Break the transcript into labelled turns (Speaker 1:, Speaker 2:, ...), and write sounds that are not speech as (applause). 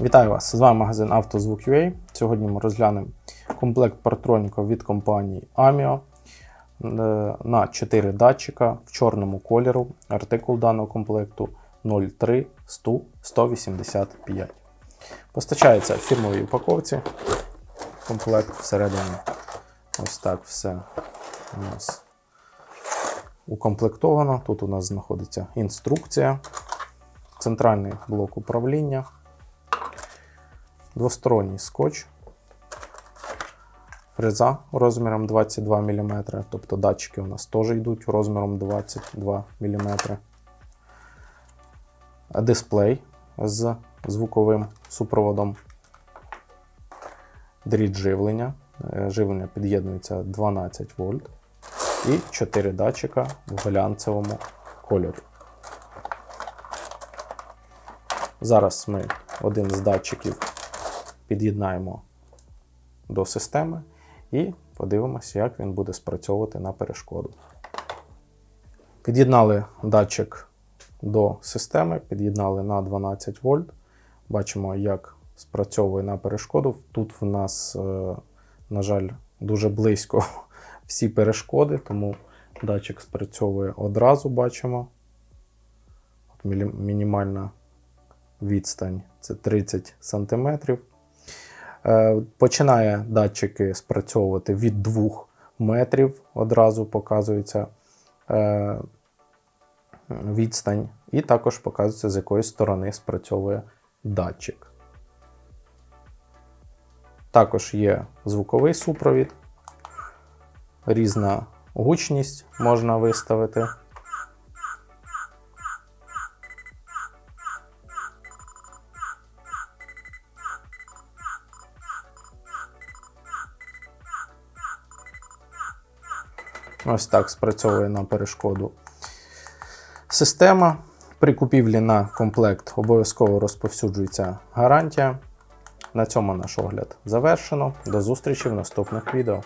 Speaker 1: Вітаю вас! З вами магазин «Автозвук.UA». Сьогодні ми розглянемо комплект партроніка від компанії Amio е, на 4 датчика в чорному кольору. Артикул даного комплекту 03 100 185. Постачається в фірмовій упаковці. Комплект всередині ось так все у нас укомплектовано. Тут у нас знаходиться інструкція, центральний блок управління двосторонній скотч, фреза розміром 22 мм, тобто датчики у нас теж йдуть розміром 22 мм. Дисплей з звуковим супроводом, дріт живлення. Е, Живлення під'єднується 12 вольт і 4 датчика в глянцевому кольорі. Зараз ми один з датчиків під'єднаємо до системи і подивимося, як він буде спрацьовувати на перешкоду. Під'єднали датчик до системи, під'єднали на 12 вольт. Бачимо, як спрацьовує на перешкоду. Тут в нас, е, на жаль, дуже близько (laughs) всі перешкоди, тому датчик спрацьовує одразу, бачимо. От Мінімальна відстань це 30 см. Е, Починає датчики спрацьовувати від 2 метрів, одразу показується е, відстань, і також показується, з якої сторони спрацьовує датчик. Також є звуковий супровід, різна гучність можна виставити. Ось так спрацьовує на перешкоду система. При купівлі на комплект обов'язково розповсюджується гарантія. На цьому наш огляд завершено. До зустрічі в наступних відео.